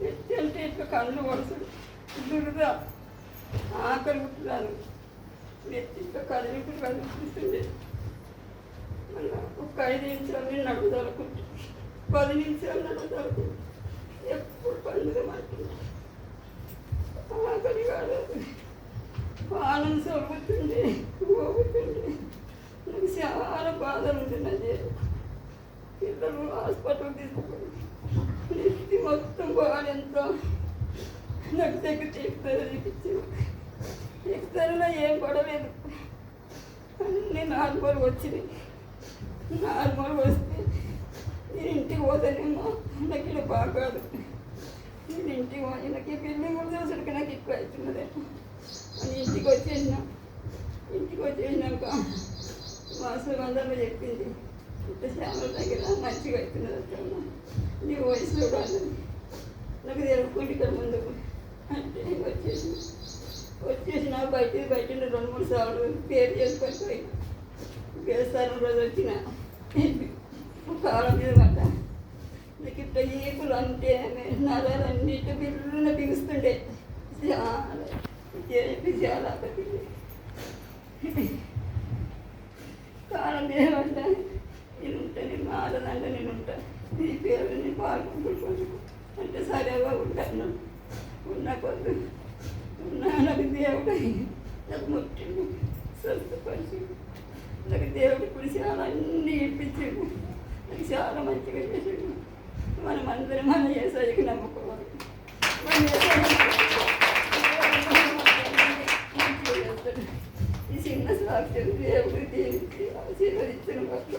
ఎట్టంటే అంటే ఇట్లా కళ్ళు వరుసలు దురద ఆకలి పుట్టుదాను ఎత్తి ఇట్లా కళ్ళు ఇప్పుడు కనిపిస్తుంది ఒక ఐదు నిమిషాలు నడుదలుకుంటే పది నిమిషాలు నడుదలుకుంటే ఎప్పుడు పండుగ మాట్లాడు ఆకలి కాదు. పానం సొరుగుతుంది పోగుతుంది నాకు చాలా బాధలు ఉంది నా పిల్లలు హాస్పిటల్ తీసుకుపోయి నాకు దగ్గర ఎక్కుతారు చూపించారు ఎక్కుతారో ఏం పడలేదు అన్నీ నార్మల్ వచ్చింది నార్మల్ వస్తే నేను ఇంటికి పోతానేమో నాకు ఇలా బాగాదు నేను ఇంటికి పోయి నాకు ఈ బిల్డింగ్ కూడా చూసరికి నాకు ఎక్కువ అవుతున్నది. అని ఇంటికి వచ్చేసిన ఇంటికి వచ్చేసినాక వాసులు అందరూ చెప్పింది. ఇంత శ్యామల దగ్గర మంచిగా అవుతున్నది అత్తమ్మ. నీ వయసు కూడా అన్నది నాకు తెలుపుకుంటే ఇక్కడ ముందుకు వచ్చేసి వచ్చేసిన బయట బయట రెండు మూడు సార్లు పేరు చేసుకొని పోయి దేవస్థానం రోజు వచ్చిన. కాలం మీద పడ్డ. నాకు ఇట్లా ఈపులు అంటే నరాలన్నీ అన్నిటి బిల్లున బిగుస్తుండే. చాలా చేపి చాలా కాలం మీద పడ్డ. నేను ఉంటా నేను మారదంటే నేను ఉంటా. నీ పేరు నేను పాల్గొంటున్నాను అంటే సరేగా ఉంటాను. ఉన్న కొద్దు. నాకు దేవుడు నాకు ముట్టిండు. స్వస్థపరిచి నాకు దేవుడు ఇప్పుడు అవన్నీ అన్నీ ఇప్పించాడు. నాకు చాలా మంచిగా చేసాడు. మనం అందరం మన చేసేకి నమ్ముకోవాలి. మన ఈ చిన్న సాక్షి దేవుడు దీనికి ఆశీర్వదించిన పట్ల